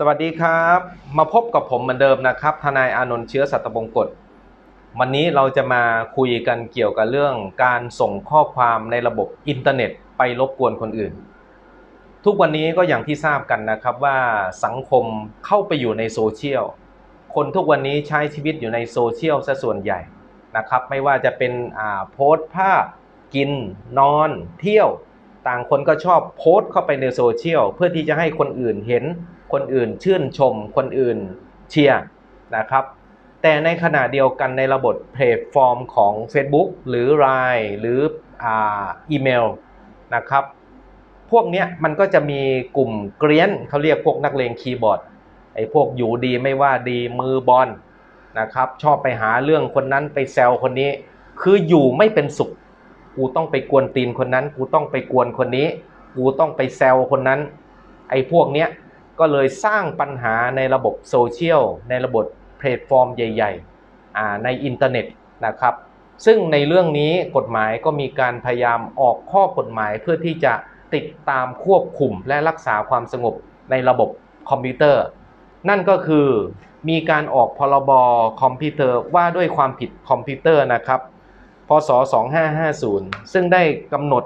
สวัสดีครับ มาพบกับผมเหมือนเดิมนะครับ ทนายอานนท์เชื้อสัตบงกฎวันนี้เราจะมาคุยกันเกี่ยวกับเรื่องการส่งข้อความในระบบอินเทอร์เน็ตไปรบกวนคนอื่น ทุกวันนี้ก็อย่างที่ทราบกันนะครับว่าสังคมเข้าไปอยู่ในโซเชียลคนทุกวันนี้ใช้ชีวิตอยู่ในโซเชียลซะส่วนใหญ่นะครับ ไม่ว่าจะเป็นอ่าโพสต์ภาพกิน นอน เที่ยว ต่างคนก็ชอบโพสต์เข้าไปในโซเชียลเพื่อที่จะให้คนอื่นเห็น คนอื่นชื่นชม คนอื่นเชียร์นะครับ แต่ในขณะเดียวกันในระบบแพลตฟอร์มของ Facebook หรือ Line หรืออ่าอีเมลนะครับ พวกนี้มันก็จะมีกลุ่มเกรียนเขาเรียกพวกนักเลงคีย์บอร์ดไอ้พวกอยู่ดีไม่ว่าดีมือบอลนะครับชอบไปหาเรื่องคนนั้นไปแซวคนนี้ คืออยู่ไม่เป็นสุข กูต้องไปกวนตีนคนนั้น กูต้องไปกวนคนนี้ กูต้องไปแซวคนนั้น ไอ้พวกเนี้ย ก็เลยสร้างปัญหาในระบบโซเชียลในระบบแพลตฟอร์มใหญ่ๆในอินเทอร์เน็ตนะครับ ซึ่งในเรื่องนี้กฎหมายก็มีการพยายามออกข้อกฎหมายเพื่อที่จะติดตามควบคุมและรักษาความสงบในระบบคอมพิวเตอร์ นั่นก็คือมีการออกพรบคอมพิวเตอร์ว่าด้วยความผิดคอมพิวเตอร์นะครับ พศ 2550 ซึ่งได้กำหนด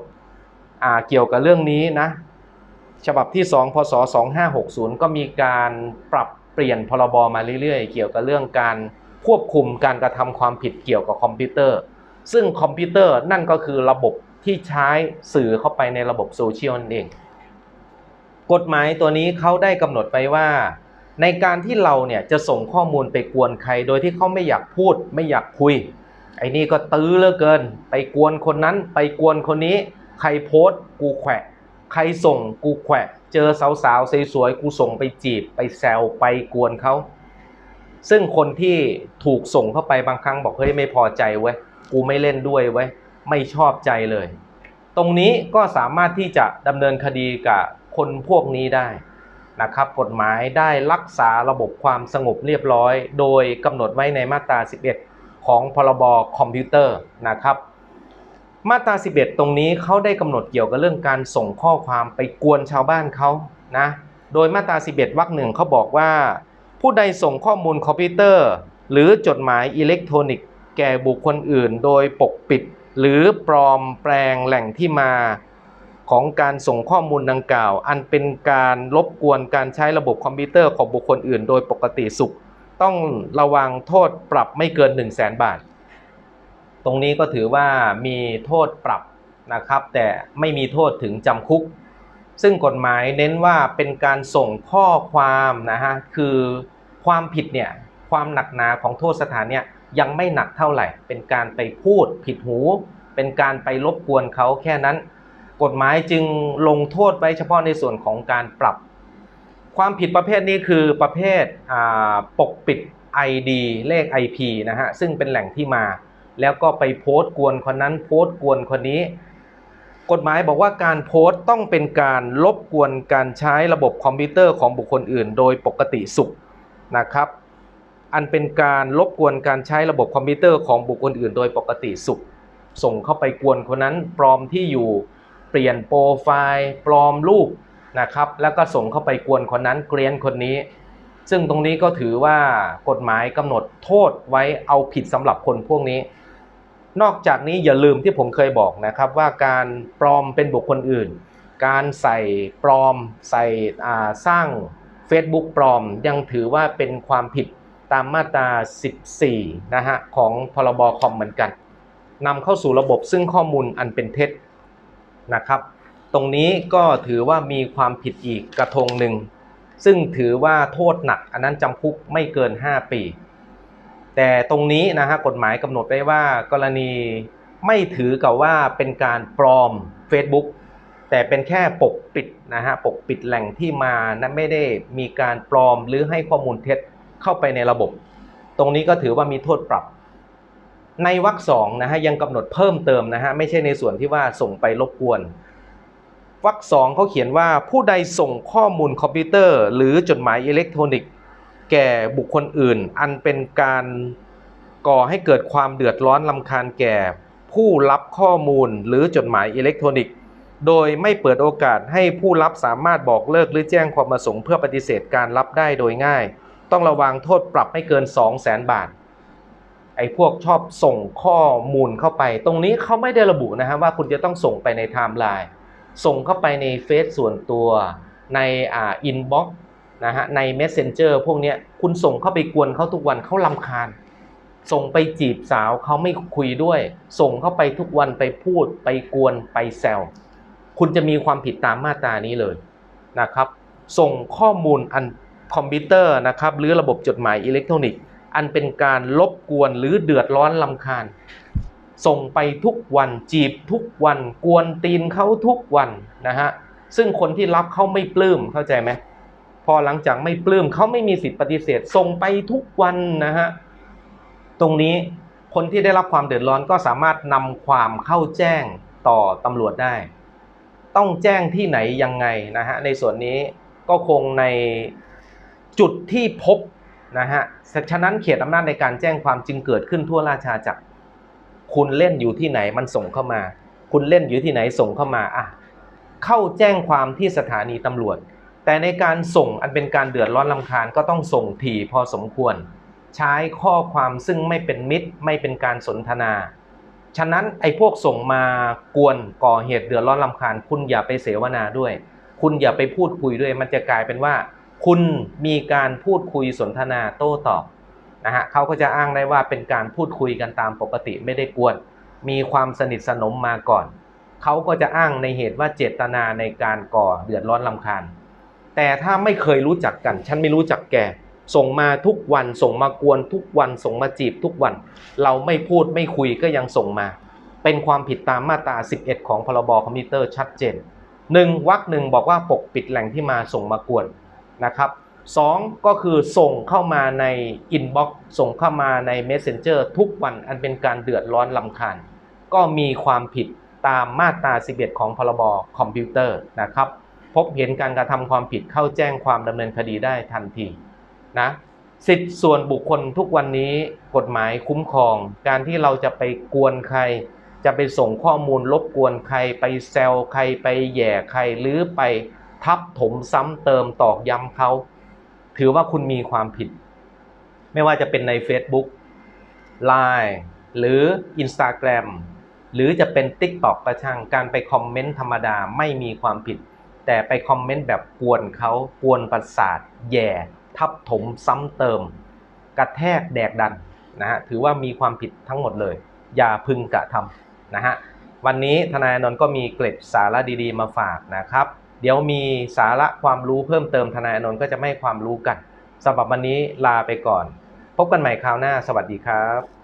เกี่ยวกับเรื่องนี้นะ ฉบับที่ 2 พศ 2560 ก็มีการปรับเปลี่ยนพรบมาเรื่อยๆ เกี่ยวกับเรื่องการควบคุมการกระทำความผิดเกี่ยวกับคอมพิวเตอร์ ซึ่งคอมพิวเตอร์นั่นก็คือระบบที่ใช้สื่อเข้าไปในระบบโซเชียลนั่นเอง กฎหมายตัวนี้เขาได้กำหนดไว้ว่า ในการที่เราเนี่ยจะส่งข้อมูลไปกวนใคร โดยที่เขาไม่อยากพูด ไม่อยากคุย ไอ้นี่ก็ตื้อเหลือเกิน ไปกวนคนนั้นไปกวนคนนี้ ใครโพสต์กูแขวะ ใครส่งกูแขวะ เจอสาวๆสวยๆกูส่งไปจีบไปแซวไปกวนเขา ซึ่งคนที่ถูกส่งเข้าไปบางครั้งบอกเฮ้ยไม่พอใจเว้ยกูไม่เล่นด้วยเว้ยไม่ชอบใจเลย ตรงนี้ก็สามารถที่จะดำเนินคดีกับคนพวกนี้ได้นะครับกฎหมายได้รักษาระบบความสงบเรียบร้อย โดยกำหนดไว้ในมาตรา 11 ของพรบคอมพิวเตอร์นะครับ มาตรา 11 ตรงนี้เขาได้กำหนดเกี่ยวกับเรื่องการส่งข้อความไปกวนชาวบ้านเขานะ โดยมาตรา 11 วรรคหนึ่งเขาบอกว่า ผู้ใดส่งข้อมูลคอมพิวเตอร์ หรือจดหมายอิเล็กทรอนิกส์ แก่บุคคลอื่น โดยปกปิด หรือปลอมแปลงแหล่งที่มาของการส่งข้อมูลดังกล่าว อันเป็นการรบกวนการใช้ระบบคอมพิวเตอร์ของบุคคลอื่น โดยปกติสุข ต้องระวังโทษปรับไม่เกิน 1 0 0 0 0แบาท ตรงนี้ก็ถือว่ามีโทษปรับนะครับแต่ไม่มีโทษถึงจำคุก ซึ่งกฎหมายเน้นว่าเป็นการส่งข้อความนะฮะคือความผิดเนี่ยความหนักหนาของโทษสถานเนี่ยยังไม่หนักเท่าไหร่ เป็นการไปพูดผิดหู เป็นการไปรบกวนเขาแค่นั้น กฎหมายจึงลงโทษไว้เฉพาะในส่วนของการปรับ ความผิดประเภทนี้คือประเภทปกปิด ID เลข IP นะฮะซึ่งเป็นแหล่งที่มา แล้วก็ไปโพสต์กวนคนนั้นโพสต์กวนคนนี้ กฎหมายบอกว่าการโพสต์ต้องเป็นการรบกวนการใช้ระบบคอมพิวเตอร์ของบุคคลอื่น โดยปกติสุขนะครับ อันเป็นการรบกวนการใช้ระบบคอมพิวเตอร์ของบุคคลอื่น โดยปกติสุข ส่งเข้าไปกวนคนนั้นปลอมที่อยู่เปลี่ยนโปรไฟล์ปลอมรูปนะครับ แล้วก็ส่งเข้าไปกวนคนนั้นเกรียนคนนี้ ซึ่งตรงนี้ก็ถือว่ากฎหมายกำหนดโทษไว้เอาผิดสำหรับคนพวกนี้ นอกจากนี้อย่าลืมที่ผมเคยบอกนะครับว่าการปลอมเป็นบุคคลอื่น การใส่ปลอม ใส่สร้าง Facebook ปลอมยังถือว่าเป็นความผิดตามมาตรา 14 นะฮะของพรบคอมเหมือนกันนำเข้าสู่ระบบซึ่งข้อมูลอันเป็นเท็จนะครับ ตรงนี้ก็ถือว่ามีความผิดอีกกระทงหนึ่ง ซึ่งถือว่าโทษหนักอันนั้นจำคุกไม่เกิน 5 ปี แต่ตรงนี้นะฮะกฎหมายกำหนดไว้ว่ากรณีไม่ถือกับว่าเป็นการปลอม Facebook แต่เป็นแค่ปกปิดนะฮะปกปิดแหล่งที่มานะไม่ได้มีการปลอมหรือให้ข้อมูลเท็จเข้าไปในระบบ ตรงนี้ก็ถือว่ามีโทษปรับ ในวรรคสองนะฮะยังกำหนดเพิ่มเติมนะฮะไม่ใช่ในส่วนที่ว่าส่งไปรบกวนวรรคสองเขาเขียนว่าผู้ใดส่งข้อมูลคอมพิวเตอร์ หรือจดหมายอิเล็กทรอนิกส์ แก่บุคคลอื่น อันเป็นการก่อให้เกิดความเดือดร้อนลำคาญแก่ ผู้รับข้อมูลหรือจดหมายอิเล็กทรอนิกส์ โดยไม่เปิดโอกาสให้ผู้รับสามารถบอกเลิกหรือแจ้งความประสงค์เพื่อปฏิเสธการรับได้โดยง่าย ต้องระวังโทษปรับไม่เกิน 2 0 0แสนบาทไอ้พวกชอบส่งข้อมูลเข้าไป ตรงนี้เขาไม่ได้ระบุนะฮะว่าคุณจะต้องส่งไปในไทม์ไลน์ส่งเข้าไปในเฟซส่วนตัวในอ่าอินบ็อก นะฮะใน Messenger พวกนี้คุณส่งเข้าไปกวนเขาทุกวันเขาลำคาญ ส่งไปจีบสาวเขาไม่คุยด้วย ส่งเข้าไปทุกวันไปพูดไปกวนไปแซวคุณจะมีความผิดตามมาตรานี้เลยนะครับ ส่งข้อมูลอันคอมพิวเตอร์นะครับหรือระบบจดหมายอิเล็กทรอนิกส์ อันเป็นการลบกวนหรือเดือดร้อนลำคาญ ส่งไปทุกวันจีบทุกวัน กวนตีนเขาทุกวันนะฮะซึ่งคนที่รับเขาไม่ปลื้มเข้าใจไหม พอหลังจากไม่ปลื้มเขาไม่มีสิทธิ์ปฏิเสธส่งไปทุกวันนะฮะตรงนี้คนที่ได้รับความเดือดร้อนก็สามารถนำความเข้าแจ้งต่อตำรวจได้ ต้องแจ้งที่ไหนยังไงนะฮะในส่วนนี้ก็คงในจุดที่พบนะฮะฉะนั้นเขตอำนาจในการแจ้งความจึงเกิดขึ้นทั่วราชอาณาจักรคุณเล่นอยู่ที่ไหนมันส่งเข้ามา คุณเล่นอยู่ที่ไหนส่งเข้ามาอะเข้าแจ้งความที่สถานีตำรวจ แต่ในการส่งอันเป็นการเดือดร้อนลำคาญก็ต้องส่งถี่พอสมควร ใช้ข้อความซึ่งไม่เป็นมิตรไม่เป็นการสนทนา ฉะนั้นไอ้พวกส่งมากวนก่อเหตุเดือดร้อนลำคาญ คุณอย่าไปเสวนาด้วย คุณอย่าไปพูดคุยด้วย มันจะกลายเป็นว่า คุณมีการพูดคุยสนทนาโต้ตอบนะฮะเขาก็จะอ้างได้ว่าเป็นการพูดคุยกันตามปกติไม่ได้กวน มีความสนิทสนมมาก่อน เขาก็จะอ้างในเหตุว่าเจตนาในการก่อเดือดร้อนลำคาญ แต่ถ้าไม่เคยรู้จักกัน ฉันไม่รู้จักแก ส่งมาทุกวัน ส่งมากวนทุกวัน ส่งมาจีบทุกวัน เราไม่พูดไม่คุยก็ยังส่งมา เป็นความผิดตามมาตรา 11 ของพรบคอมพิวเตอร์ชัดเจนหนึ่งวรรคหนึ่งบอกว่าปกปิดแหล่งที่มาส่งมากวนนะครับสองก็คือส่งเข้ามาในอินบ็อกซ์ส่งเข้ามาใน Messenger ทุกวันอันเป็นการเดือดร้อนลำคาญ ก็มีความผิดตามมาตรา 11 ของพรบคอมพิวเตอร์นะครับ พบเห็นการกระทำความผิดเข้าแจ้งความดำเนินคดีได้ทันทีนะสิทธิส่วนบุคคลทุกวันนี้กฎหมายคุ้มครอง การที่เราจะไปกวนใคร จะไปส่งข้อมูลลบกวนใคร ไปแซวใครไปแย่ใครหรือไปทับถมซ้ำเติมตอกย้ำเขา ถือว่าคุณมีความผิด ไม่ว่าจะเป็นใน Facebook Line หรือ Instagram หรือจะเป็น TikTok ประช่างการไปคอมเมนต์ธรรมดาไม่มีความผิด แต่ไปคอมเมนต์แบบกวนเขากวนประสาทแย่ทับถมซ้ำเติม กระแทกแดกดันนะฮะถือว่ามีความผิดทั้งหมดเลย อย่าพึงกระทำนะฮะวันนี้ทนายอนนท์ก็มีเกร็ดสาระดีๆมาฝากนะครับ เดี๋ยวมีสาระความรู้เพิ่มเติมทนายอนนท์ก็จะไม่ความรู้กันสำหรับวันนี้ลาไปก่อน พบกันใหม่คราวหน้า สวัสดีครับ